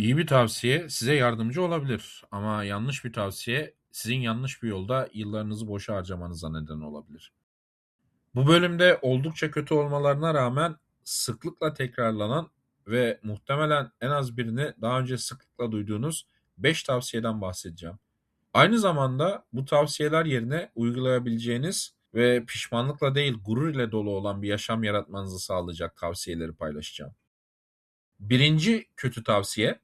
İyi bir tavsiye size yardımcı olabilir ama yanlış bir tavsiye sizin yanlış bir yolda yıllarınızı boşa harcamanıza neden olabilir. Bu bölümde oldukça kötü olmalarına rağmen sıklıkla tekrarlanan ve muhtemelen en az birini daha önce sıklıkla duyduğunuz 5 tavsiyeden bahsedeceğim. Aynı zamanda bu tavsiyeler yerine uygulayabileceğiniz ve pişmanlıkla değil gurur ile dolu olan bir yaşam yaratmanızı sağlayacak tavsiyeleri paylaşacağım. Birinci kötü tavsiye,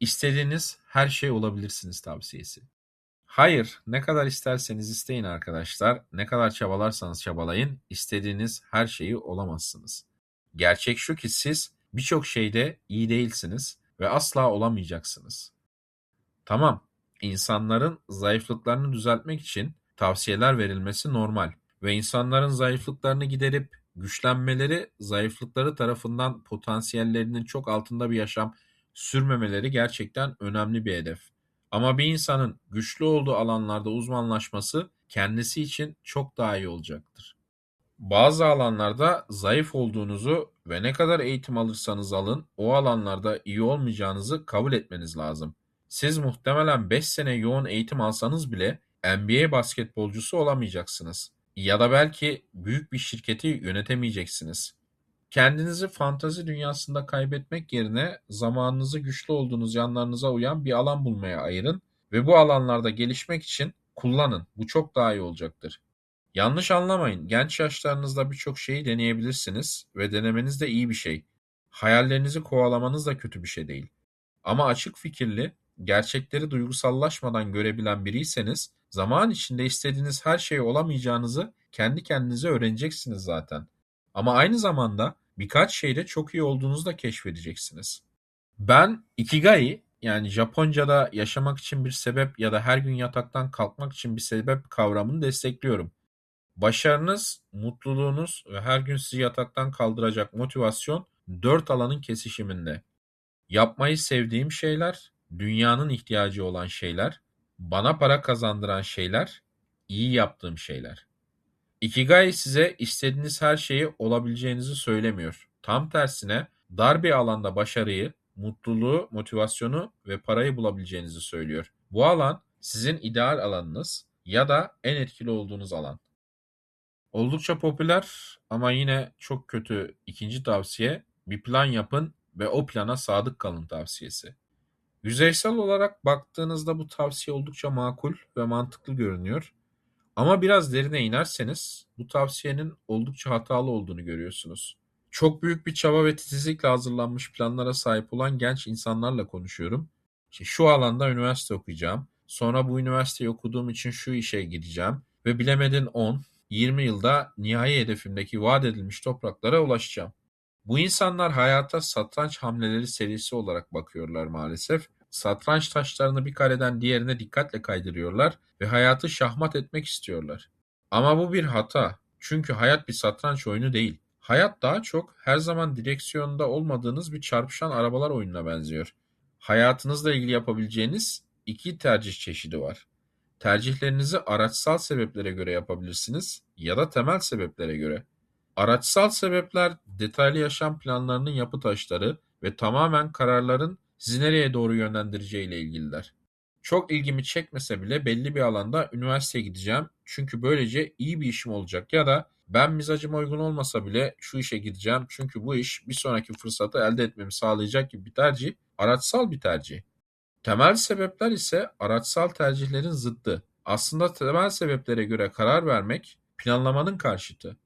istediğiniz her şey olabilirsiniz tavsiyesi. Hayır, ne kadar isterseniz isteyin arkadaşlar, ne kadar çabalarsanız çabalayın, istediğiniz her şeyi olamazsınız. Gerçek şu ki siz birçok şeyde iyi değilsiniz ve asla olamayacaksınız. Tamam, insanların zayıflıklarını düzeltmek için tavsiyeler verilmesi normal ve insanların zayıflıklarını giderip güçlenmeleri, zayıflıkları tarafından potansiyellerinin çok altında bir yaşam sürmemeleri gerçekten önemli bir hedef. Ama bir insanın güçlü olduğu alanlarda uzmanlaşması kendisi için çok daha iyi olacaktır. Bazı alanlarda zayıf olduğunuzu ve ne kadar eğitim alırsanız alın o alanlarda iyi olmayacağınızı kabul etmeniz lazım. Siz muhtemelen 5 sene yoğun eğitim alsanız bile NBA basketbolcusu olamayacaksınız. Ya da belki büyük bir şirketi yönetemeyeceksiniz. Kendinizi fantazi dünyasında kaybetmek yerine zamanınızı güçlü olduğunuz yanlarınıza uyan bir alan bulmaya ayırın ve bu alanlarda gelişmek için kullanın. Bu çok daha iyi olacaktır. Yanlış anlamayın. Genç yaşlarınızda birçok şeyi deneyebilirsiniz ve denemeniz de iyi bir şey. Hayallerinizi kovalamanız da kötü bir şey değil. Ama açık fikirli, gerçekleri duygusallaşmadan görebilen biriyseniz zaman içinde istediğiniz her şey olamayacağınızı kendi kendinize öğreneceksiniz zaten. Ama aynı zamanda birkaç şeyde çok iyi olduğunuzu da keşfedeceksiniz. Ben Ikigai yani Japonca'da yaşamak için bir sebep ya da her gün yataktan kalkmak için bir sebep kavramını destekliyorum. Başarınız, mutluluğunuz ve her gün sizi yataktan kaldıracak motivasyon dört alanın kesişiminde. Yapmayı sevdiğim şeyler, dünyanın ihtiyacı olan şeyler, bana para kazandıran şeyler, iyi yaptığım şeyler. Ikigai size istediğiniz her şeyi olabileceğinizi söylemiyor. Tam tersine dar bir alanda başarıyı, mutluluğu, motivasyonu ve parayı bulabileceğinizi söylüyor. Bu alan sizin ideal alanınız ya da en etkili olduğunuz alan. Oldukça popüler ama yine çok kötü ikinci tavsiye bir plan yapın ve o plana sadık kalın tavsiyesi. Yüzeysel olarak baktığınızda bu tavsiye oldukça makul ve mantıklı görünüyor. Ama biraz derine inerseniz bu tavsiyenin oldukça hatalı olduğunu görüyorsunuz. Çok büyük bir çaba ve titizlikle hazırlanmış planlara sahip olan genç insanlarla konuşuyorum. İşte şu alanda üniversite okuyacağım. Sonra bu üniversiteyi okuduğum için şu işe gireceğim ve bilemedin 10, 20 yılda nihai hedefimdeki vaat edilmiş topraklara ulaşacağım. Bu insanlar hayata satranç hamleleri serisi olarak bakıyorlar maalesef. Satranç taşlarını bir kareden diğerine dikkatle kaydırıyorlar ve hayatı şahmat etmek istiyorlar. Ama bu bir hata. Çünkü hayat bir satranç oyunu değil. Hayat daha çok her zaman direksiyonda olmadığınız bir çarpışan arabalar oyununa benziyor. Hayatınızla ilgili yapabileceğiniz iki tercih çeşidi var. Tercihlerinizi araçsal sebeplere göre yapabilirsiniz ya da temel sebeplere göre. Araçsal sebepler detaylı yaşam planlarının yapı taşları ve tamamen kararların sizi nereye doğru yönlendireceği ile ilgililer. Çok ilgimi çekmese bile belli bir alanda üniversiteye gideceğim çünkü böylece iyi bir işim olacak ya da ben mizacıma uygun olmasa bile şu işe gideceğim çünkü bu iş bir sonraki fırsatı elde etmemi sağlayacak gibi bir tercih araçsal bir tercih. Temel sebepler ise araçsal tercihlerin zıddı. Aslında temel sebeplere göre karar vermek planlamanın karşıtı.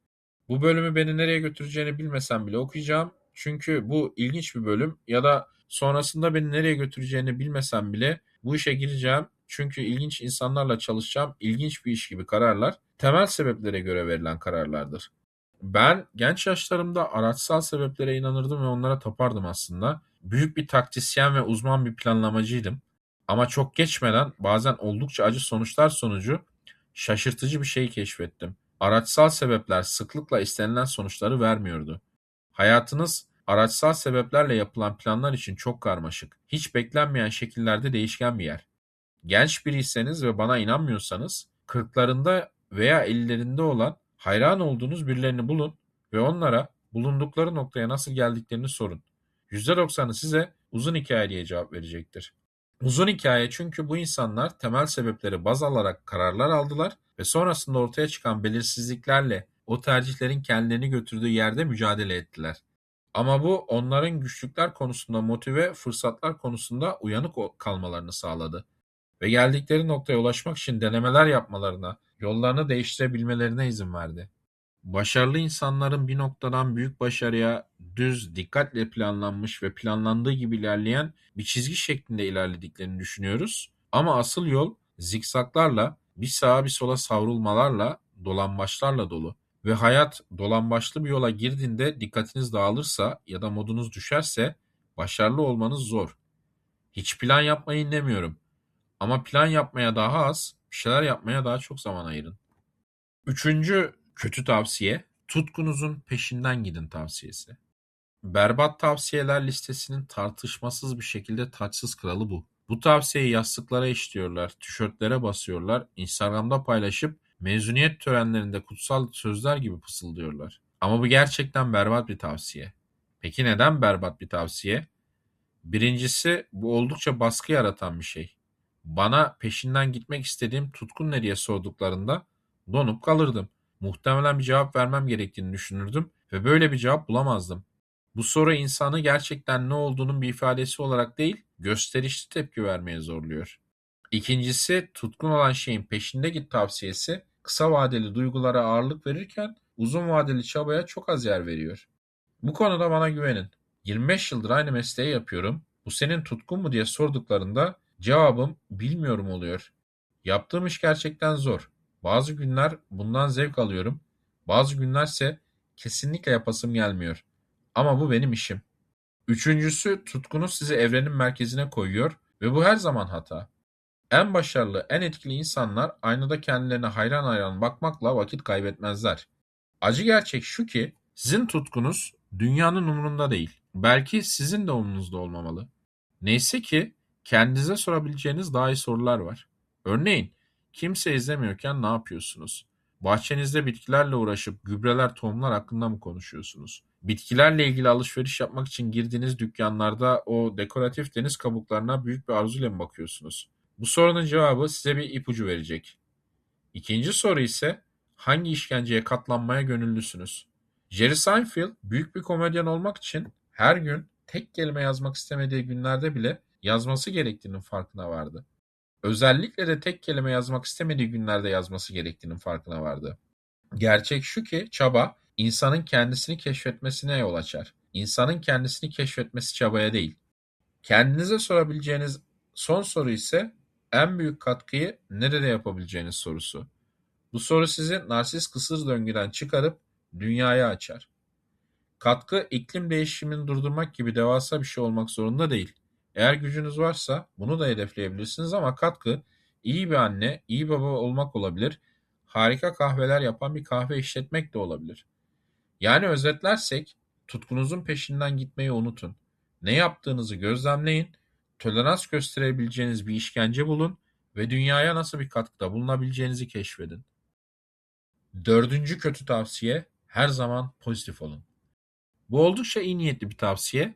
Bu bölümü beni nereye götüreceğini bilmesem bile okuyacağım. Çünkü bu ilginç bir bölüm ya da sonrasında beni nereye götüreceğini bilmesem bile bu işe gireceğim. Çünkü ilginç insanlarla çalışacağım. İlginç bir iş gibi kararlar temel sebeplere göre verilen kararlardır. Ben genç yaşlarımda araçsal sebeplere inanırdım ve onlara tapardım aslında. Büyük bir taktisyen ve uzman bir planlamacıydım. Ama çok geçmeden bazen oldukça acı sonuçlar sonucu şaşırtıcı bir şey keşfettim. Araçsal sebepler sıklıkla istenilen sonuçları vermiyordu. Hayatınız araçsal sebeplerle yapılan planlar için çok karmaşık, hiç beklenmeyen şekillerde değişken bir yer. Genç biriyseniz ve bana inanmıyorsanız, kırklarında veya ellerinde olan hayran olduğunuz birilerini bulun ve onlara bulundukları noktaya nasıl geldiklerini sorun. %90'ı size uzun hikaye diye cevap verecektir. Uzun hikaye çünkü bu insanlar temel sebepleri baz alarak kararlar aldılar ve sonrasında ortaya çıkan belirsizliklerle o tercihlerin kendilerini götürdüğü yerde mücadele ettiler. Ama bu onların güçlükler konusunda motive, fırsatlar konusunda uyanık kalmalarını sağladı. Ve geldikleri noktaya ulaşmak için denemeler yapmalarına, yollarını değiştirebilmelerine izin verdi. Başarılı insanların bir noktadan büyük başarıya düz, dikkatle planlanmış ve planlandığı gibi ilerleyen bir çizgi şeklinde ilerlediklerini düşünüyoruz. Ama asıl yol zikzaklarla, bir sağa bir sola savrulmalarla, dolambaçlarla dolu. Ve hayat dolambaçlı bir yola girdiğinde dikkatiniz dağılırsa ya da modunuz düşerse başarılı olmanız zor. Hiç plan yapmayın demiyorum. Ama plan yapmaya daha az, bir şeyler yapmaya daha çok zaman ayırın. Üçüncü kötü tavsiye, tutkunuzun peşinden gidin tavsiyesi. Berbat tavsiyeler listesinin tartışmasız bir şekilde taçsız kralı bu. Bu tavsiyeyi yastıklara işliyorlar, tişörtlere basıyorlar, Instagram'da paylaşıp mezuniyet törenlerinde kutsal sözler gibi fısıldıyorlar. Ama bu gerçekten berbat bir tavsiye. Peki neden berbat bir tavsiye? Birincisi bu oldukça baskı yaratan bir şey. Bana peşinden gitmek istediğim tutkun ne diye sorduklarında donup kalırdım. Muhtemelen bir cevap vermem gerektiğini düşünürdüm ve böyle bir cevap bulamazdım. Bu soru insanı gerçekten ne olduğunun bir ifadesi olarak değil, gösterişli tepki vermeye zorluyor. İkincisi, tutkun olan şeyin peşinde git tavsiyesi kısa vadeli duygulara ağırlık verirken uzun vadeli çabaya çok az yer veriyor. Bu konuda bana güvenin. 25 yıldır aynı mesleği yapıyorum. Bu senin tutkun mu diye sorduklarında cevabım bilmiyorum oluyor. Yaptığım iş gerçekten zor. Bazı günler bundan zevk alıyorum. Bazı günlerse kesinlikle yapasım gelmiyor. Ama bu benim işim. Üçüncüsü tutkunuz sizi evrenin merkezine koyuyor ve bu her zaman hata. En başarılı, en etkili insanlar aynada kendilerine hayran hayran bakmakla vakit kaybetmezler. Acı gerçek şu ki sizin tutkunuz dünyanın umurunda değil. Belki sizin de umurunuzda olmamalı. Neyse ki kendinize sorabileceğiniz daha iyi sorular var. Örneğin kimse izlemiyorken ne yapıyorsunuz? Bahçenizde bitkilerle uğraşıp gübreler, tohumlar hakkında mı konuşuyorsunuz? Bitkilerle ilgili alışveriş yapmak için girdiğiniz dükkanlarda o dekoratif deniz kabuklarına büyük bir arzuyla mı bakıyorsunuz? Bu sorunun cevabı size bir ipucu verecek. İkinci soru ise hangi işkenceye katlanmaya gönüllüsünüz? Jerry Seinfeld büyük bir komedyen olmak için her gün tek kelime yazmak istemediği günlerde bile yazması gerektiğinin farkına vardı. Özellikle de tek kelime yazmak istemediği günlerde yazması gerektiğinin farkına vardı. Gerçek şu ki çaba insanın kendisini keşfetmesine yol açar. İnsanın kendisini keşfetmesi çabaya değil. Kendinize sorabileceğiniz son soru ise en büyük katkıyı nerede yapabileceğiniz sorusu. Bu soru sizi narsist kısır döngüden çıkarıp dünyaya açar. Katkı iklim değişimini durdurmak gibi devasa bir şey olmak zorunda değil. Eğer gücünüz varsa bunu da hedefleyebilirsiniz ama katkı iyi bir anne, iyi baba olmak olabilir. Harika kahveler yapan bir kahve işletmek de olabilir. Yani özetlersek tutkunuzun peşinden gitmeyi unutun. Ne yaptığınızı gözlemleyin tolerans gösterebileceğiniz bir işkence bulun ve dünyaya nasıl bir katkıda bulunabileceğinizi keşfedin. Dördüncü kötü tavsiye, her zaman pozitif olun. Bu oldukça iyi niyetli bir tavsiye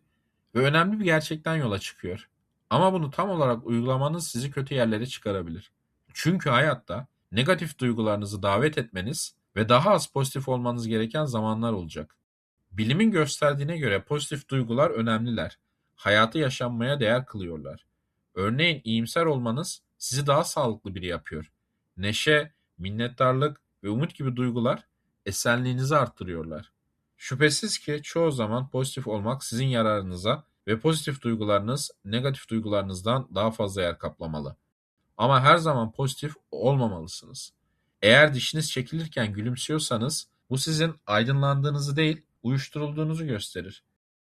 ve önemli bir gerçekten yola çıkıyor. Ama bunu tam olarak uygulamanız sizi kötü yerlere çıkarabilir. Çünkü hayatta negatif duygularınızı davet etmeniz ve daha az pozitif olmanız gereken zamanlar olacak. Bilimin gösterdiğine göre pozitif duygular önemliler hayatı yaşanmaya değer kılıyorlar. Örneğin iyimser olmanız sizi daha sağlıklı biri yapıyor. Neşe, minnettarlık ve umut gibi duygular esenliğinizi arttırıyorlar. Şüphesiz ki çoğu zaman pozitif olmak sizin yararınıza ve pozitif duygularınız negatif duygularınızdan daha fazla yer kaplamalı. Ama her zaman pozitif olmamalısınız. Eğer dişiniz çekilirken gülümsüyorsanız bu sizin aydınlandığınızı değil, uyuşturulduğunuzu gösterir.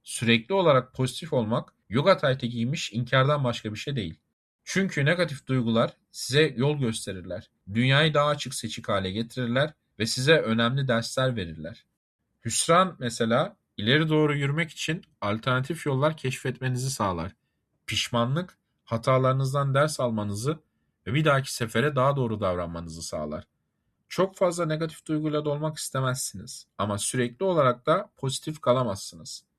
Sürekli olarak pozitif olmak yoga taytı giymiş inkardan başka bir şey değil. Çünkü negatif duygular size yol gösterirler. Dünyayı daha açık seçik hale getirirler ve size önemli dersler verirler. Hüsran mesela ileri doğru yürümek için alternatif yollar keşfetmenizi sağlar. Pişmanlık hatalarınızdan ders almanızı ve bir dahaki sefere daha doğru davranmanızı sağlar. Çok fazla negatif duyguyla dolmak istemezsiniz ama sürekli olarak da pozitif kalamazsınız.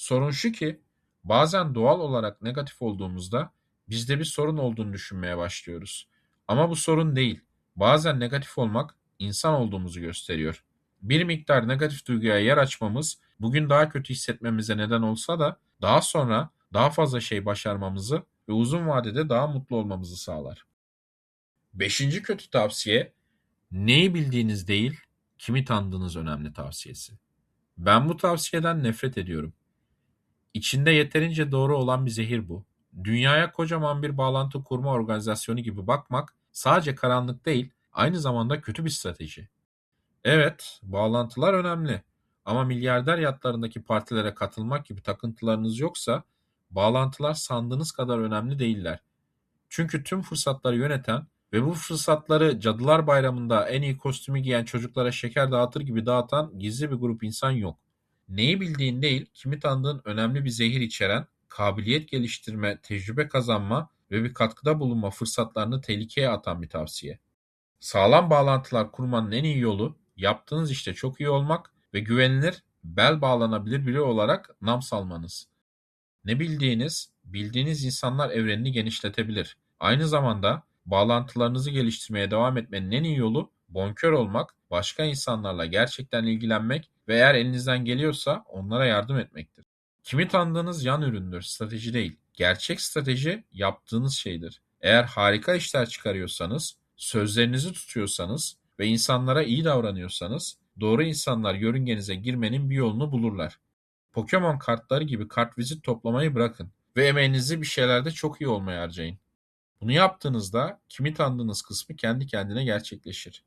Sorun şu ki Bazen doğal olarak negatif olduğumuzda bizde bir sorun olduğunu düşünmeye başlıyoruz. Ama bu sorun değil. Bazen negatif olmak insan olduğumuzu gösteriyor. Bir miktar negatif duyguya yer açmamız bugün daha kötü hissetmemize neden olsa da daha sonra daha fazla şey başarmamızı ve uzun vadede daha mutlu olmamızı sağlar. Beşinci kötü tavsiye neyi bildiğiniz değil, kimi tanıdığınız önemli tavsiyesi. Ben bu tavsiyeden nefret ediyorum. İçinde yeterince doğru olan bir zehir bu. Dünyaya kocaman bir bağlantı kurma organizasyonu gibi bakmak sadece karanlık değil, aynı zamanda kötü bir strateji. Evet, bağlantılar önemli. Ama milyarder yatlarındaki partilere katılmak gibi takıntılarınız yoksa bağlantılar sandığınız kadar önemli değiller. Çünkü tüm fırsatları yöneten ve bu fırsatları Cadılar Bayramı'nda en iyi kostümü giyen çocuklara şeker dağıtır gibi dağıtan gizli bir grup insan yok. Neyi bildiğin değil, kimi tanıdığın önemli bir zehir içeren, kabiliyet geliştirme, tecrübe kazanma ve bir katkıda bulunma fırsatlarını tehlikeye atan bir tavsiye. Sağlam bağlantılar kurmanın en iyi yolu yaptığınız işte çok iyi olmak ve güvenilir, bel bağlanabilir biri olarak nam salmanız. Ne bildiğiniz, bildiğiniz insanlar evrenini genişletebilir. Aynı zamanda bağlantılarınızı geliştirmeye devam etmenin en iyi yolu bonkör olmak, başka insanlarla gerçekten ilgilenmek ve eğer elinizden geliyorsa onlara yardım etmektir. Kimi tanıdığınız yan üründür, strateji değil. Gerçek strateji yaptığınız şeydir. Eğer harika işler çıkarıyorsanız, sözlerinizi tutuyorsanız ve insanlara iyi davranıyorsanız, doğru insanlar yörüngenize girmenin bir yolunu bulurlar. Pokemon kartları gibi kartvizit toplamayı bırakın ve emeğinizi bir şeylerde çok iyi olmaya harcayın. Bunu yaptığınızda kimi tanıdığınız kısmı kendi kendine gerçekleşir.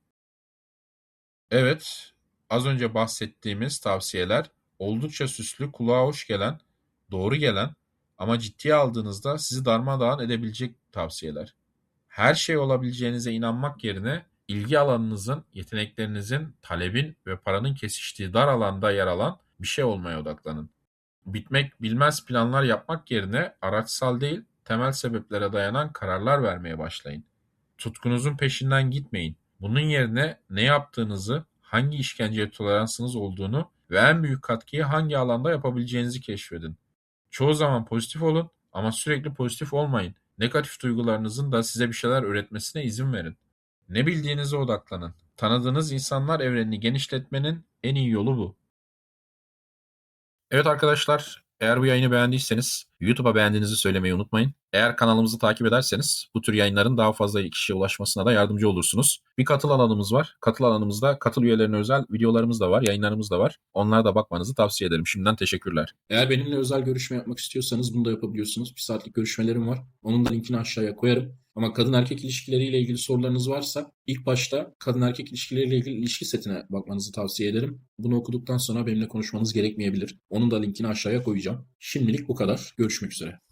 Evet, az önce bahsettiğimiz tavsiyeler oldukça süslü, kulağa hoş gelen, doğru gelen ama ciddiye aldığınızda sizi darmadağın edebilecek tavsiyeler. Her şey olabileceğinize inanmak yerine ilgi alanınızın, yeteneklerinizin, talebin ve paranın kesiştiği dar alanda yer alan bir şey olmaya odaklanın. Bitmek bilmez planlar yapmak yerine araçsal değil, temel sebeplere dayanan kararlar vermeye başlayın. Tutkunuzun peşinden gitmeyin. Bunun yerine ne yaptığınızı, hangi işkenceye toleransınız olduğunu ve en büyük katkıyı hangi alanda yapabileceğinizi keşfedin. Çoğu zaman pozitif olun ama sürekli pozitif olmayın. Negatif duygularınızın da size bir şeyler öğretmesine izin verin. Ne bildiğinize odaklanın. Tanıdığınız insanlar evrenini genişletmenin en iyi yolu bu. Evet arkadaşlar, eğer bu yayını beğendiyseniz YouTube'a beğendiğinizi söylemeyi unutmayın. Eğer kanalımızı takip ederseniz bu tür yayınların daha fazla kişiye ulaşmasına da yardımcı olursunuz. Bir katıl alanımız var. Katıl alanımızda katıl üyelerine özel videolarımız da var, yayınlarımız da var. Onlara da bakmanızı tavsiye ederim. Şimdiden teşekkürler. Eğer benimle özel görüşme yapmak istiyorsanız bunu da yapabiliyorsunuz. Bir saatlik görüşmelerim var. Onun da linkini aşağıya koyarım. Ama kadın erkek ilişkileriyle ilgili sorularınız varsa ilk başta kadın erkek ilişkileriyle ilgili ilişki setine bakmanızı tavsiye ederim. Bunu okuduktan sonra benimle konuşmanız gerekmeyebilir. Onun da linkini aşağıya koyacağım. Şimdilik bu kadar. Görüşmek üzere.